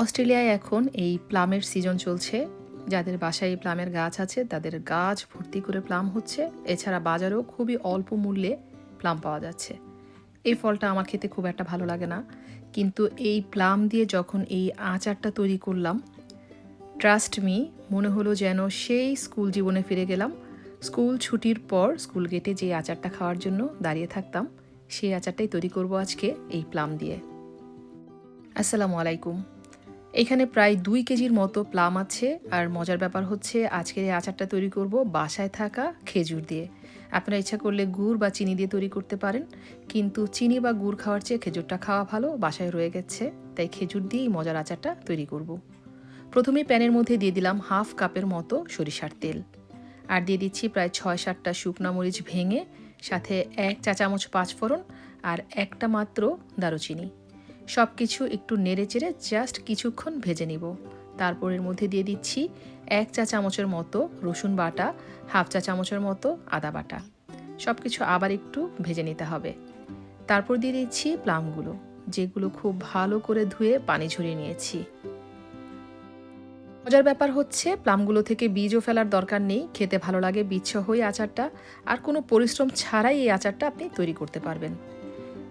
অস্ট্রেলিয়ায় এখন এই প্লামের সিজন চলছে। যাদের বাসায় প্লামের গাছ আছে, তাদের গাছ ভর্তি করে প্লাম হচ্ছে। এছাড়া বাজারেও খুবই অল্প মূল্যে প্লাম পাওয়া যাচ্ছে। এই ফলটা আমার খেতে খুব একটা ভালো লাগে না। কিন্তু এই প্লাম দিয়ে যখন এই আচারটা তৈরি করলাম ট্রাস্ট মি মনে হলো যেন সেই স্কুল জীবনে ফিরে গেলাম। স্কুল ছুটির পর স্কুল গেটে যে আচারটা খাওয়ার জন্য দাঁড়িয়ে থাকতাম, সেই আচারটাই তৈরি করব আজকে এই প্লাম দিয়ে। আসসালামু আলাইকুম। এখানে প্রায় দুই কেজির মতো প্লাম আছে, আর মজার ব্যাপার হচ্ছে আজকের এই আচারটা তৈরি করব বাসায় থাকা খেজুর দিয়ে। আপনারা ইচ্ছা করলে গুড় বা চিনি দিয়ে তৈরি করতে পারেন, কিন্তু চিনি বা গুড় খাওয়ার চেয়ে খেজুরটা খাওয়া ভালো, বাসায় রয়ে গেছে, তাই খেজুর দিয়েই মজার আচারটা তৈরি করব। প্রথমে প্যানের মধ্যে দিয়ে দিলাম হাফ কাপের মতো সরিষার তেল, আর দিয়ে দিচ্ছি প্রায় ছয় সাতটা শুকনা মরিচ ভেঙে, সাথে এক চা চামচ পাঁচফোড়ন, আর একটা মাত্র দারুচিনি। সব কিছু একটু নেড়ে চেড়ে জাস্ট কিছুক্ষণ ভেজে নিব। তারপর এর মধ্যে দিয়ে দিচ্ছি এক চা চামচের মতো রসুন বাটা, হাফ চা চামচের মতো আদা বাটা। সব কিছু আবার একটু ভেজে নিতে হবে। তারপর দিয়ে দিচ্ছি প্লামগুলো, যেগুলো খুব ভালো করে ধুয়ে পানি ঝরিয়ে নিয়েছি। মজার ব্যাপার হচ্ছে প্লামগুলো থেকে বীজও ফেলার দরকার নেই, খেতে ভালো লাগে বীজসহ এই আচারটা, আর কোনো পরিশ্রম ছাড়াই এই আচারটা আপনি তৈরি করতে পারবেন।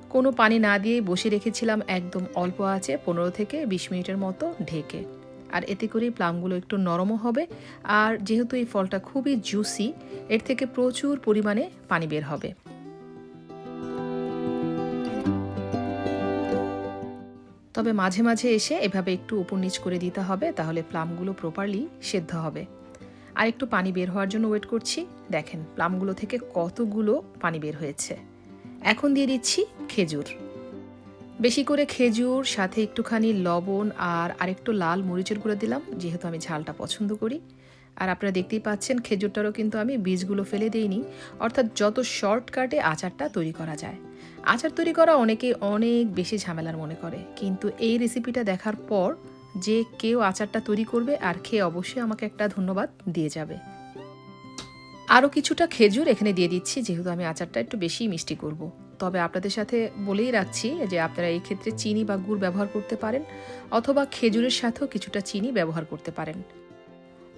কোনো পানি না দিয়েই বসে রেখেছিলাম একদম অল্প আছে, পনেরো থেকে বিশ মিনিটের মতো ঢেকে। আর এতে করে প্লামগুলো একটু নরমও হবে। আর যেহেতু এই ফলটা খুবই জুসি এর থেকে প্রচুর পরিমাণে পানি বের হবে। তবে মাঝে মাঝে এসে এভাবে একটু উপর নিচ করে দিতে হবে, তাহলে প্লামগুলো প্রপারলি সেদ্ধ হবে। আর একটু পানি বের হওয়ার জন্য ওয়েট করছি। দেখেন, প্লামগুলো থেকে কতগুলো পানি বের হয়েছে। এখন দিয়ে দিচ্ছি খেজুর। বেশি করে খেজুর, সাথে একটুখানি লবণ আর আরেকটু লাল মরিচের গুঁড়ো দিলাম, যেহেতু আমি ঝালটা পছন্দ করি। আর আপনারা দেখতেই পাচ্ছেন, খেজুরটারও কিন্তু আমি বীজগুলো ফেলে দিইনি। অর্থাৎ যত শর্টকাটে আচারটা তৈরি করা যায়। আচার তৈরি করা অনেকেই অনেক বেশি ঝামেলার মনে করে। কিন্তু এই রেসিপিটা দেখার পর যে কেউ আচারটা তৈরি করবে আর খেয়ে অবশ্যই আমাকে একটা ধন্যবাদ দিয়ে যাবে। আরও কিছুটা খেজুর এখানে দিয়ে দিচ্ছি, যেহেতু আমি আচারটা একটু বেশি মিষ্টি করব। তবে আপনাদের সাথে বলেই রাখছি যে আপনারা এই ক্ষেত্রে চিনি বা গুড় ব্যবহার করতে পারেন, অথবা খেজুরের সাথেও কিছুটা চিনি ব্যবহার করতে পারেন।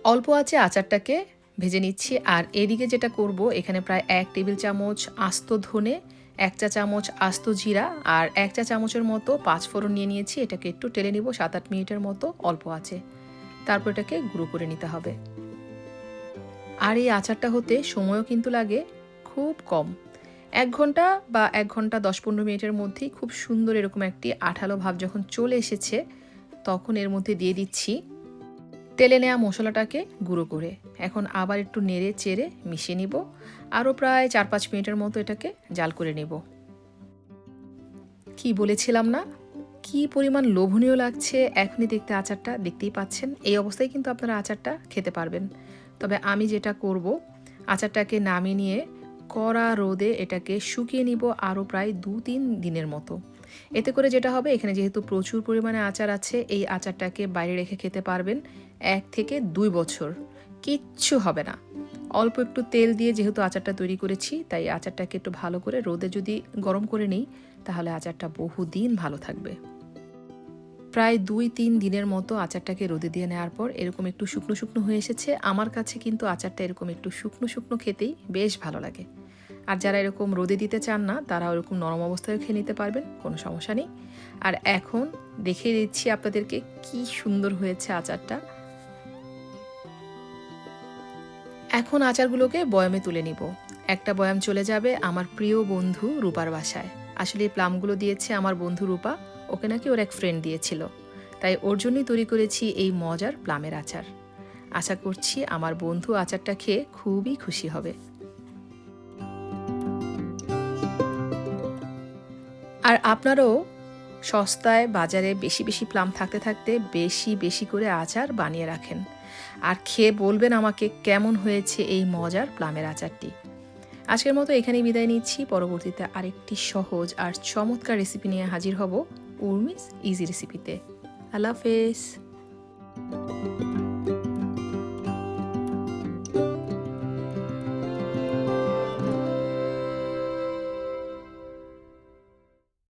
অল্প আছে আচারটাকে ভেজে নিচ্ছি, আর এদিকে যেটা করব, এখানে প্রায় এক টেবিল চামচ আস্ত ধনে, এক চা চামচ আস্ত জিরা, আর এক চা চামচের মতো পাঁচ ফোড়ন নিয়ে নিয়েছি, এটাকে একটু টেলে নিব সাত আট মিনিটের মতো অল্প আছে তারপর এটাকে গুঁড়ো করে নিতে হবে। আর এই আচারটা হতে সময়ও কিন্তু লাগে, খুব কম। এক ঘণ্টা বা এক ঘণ্টা দশ পনেরো মিনিটের মধ্যেই খুব সুন্দর এরকম একটি আঠালো ভাব যখন চলে এসেছে, তখন এর মধ্যে দিয়ে দিচ্ছি তেলে নেওয়া মশলাটাকে গুঁড়ো করে। এখন আবার একটু নেড়ে চেড়ে মিশিয়ে নিব, আরও প্রায় চার পাঁচ মিনিটের মতো এটাকে জাল করে নেব। কি বলেছিলাম না? কি পরিমাণ লোভনীয় লাগছে, এখনই দেখতে আচারটা দেখতেই পাচ্ছেন। এই অবস্থায় কিন্তু আপনারা আচারটা খেতে পারবেন। তবে আমি যেটা করব, আচারটাকে নামিয়ে নিয়ে কড়া রোদে এটাকে শুকিয়ে নিব আরও প্রায় দু তিন দিনের মতো। এতে করে যেটা হবে, এখানে যেহেতু প্রচুর পরিমাণে আচার আছে, এই আচারটাকে বাইরে রেখে খেতে পারবেন এক থেকে দুই বছর। কিচ্ছু হবে না। অল্প একটু তেল দিয়ে যেহেতু আচারটা তৈরি করেছি, তাই আচারটাকে একটু ভালো করে রোদে যদি গরম করে নিই, তাহলে আচারটা বহুদিন ভালো থাকবে। প্রায় দুই, তিন দিনের মতো আচারটাকে রোদে দিয়ে নেওয়ার পর এরকম একটু শুকনো শুকনো হয়ে এসেছে। আমার কাছে কিন্তু আচারটা এরকম একটু শুকনো শুকনো খেতেই বেশ ভালো লাগে। আর যারা এরকম রোদে দিতে চান না, তারা ওরকম নরম অবস্থায় খেয়ে নিতে পারবেন, কোনো সমস্যা নেই। আর এখন দেখিয়ে দিচ্ছি আপনাদেরকে কি সুন্দর হয়েছে আচারটা। এখন আচারগুলোকে বয়ামে তুলে নিব। একটা বয়াম চলে যাবে আমার প্রিয় বন্ধু রূপার বাসায়। আসলে এই প্লামগুলো দিয়েছে আমার বন্ধু রূপা, ওকে নাকি ওর এক ফ্রেন্ড দিয়েছিল। তাই ওর জন্যই তৈরি করেছি এই মজার প্লামের আচার। আশা করছি আমার বন্ধু আচারটা খেয়ে খুবই খুশি হবে। আর আপনারাও সস্তায় বাজারে বেশি বেশি প্লাম থাকতে থাকতে বেশি বেশি করে আচার বানিয়ে রাখেন। আর খেয়ে বলবেন আমাকে কেমন হয়েছে এই মজার প্লামের আচারটি। আজকের মতো এখানেই বিদায় নিচ্ছি। পরবর্তীতে আরেকটি সহজ আর চমৎকার রেসিপি নিয়ে হাজির হব উর্মিস ইজি রেসিপিতে আল্লাহ হাফেজ।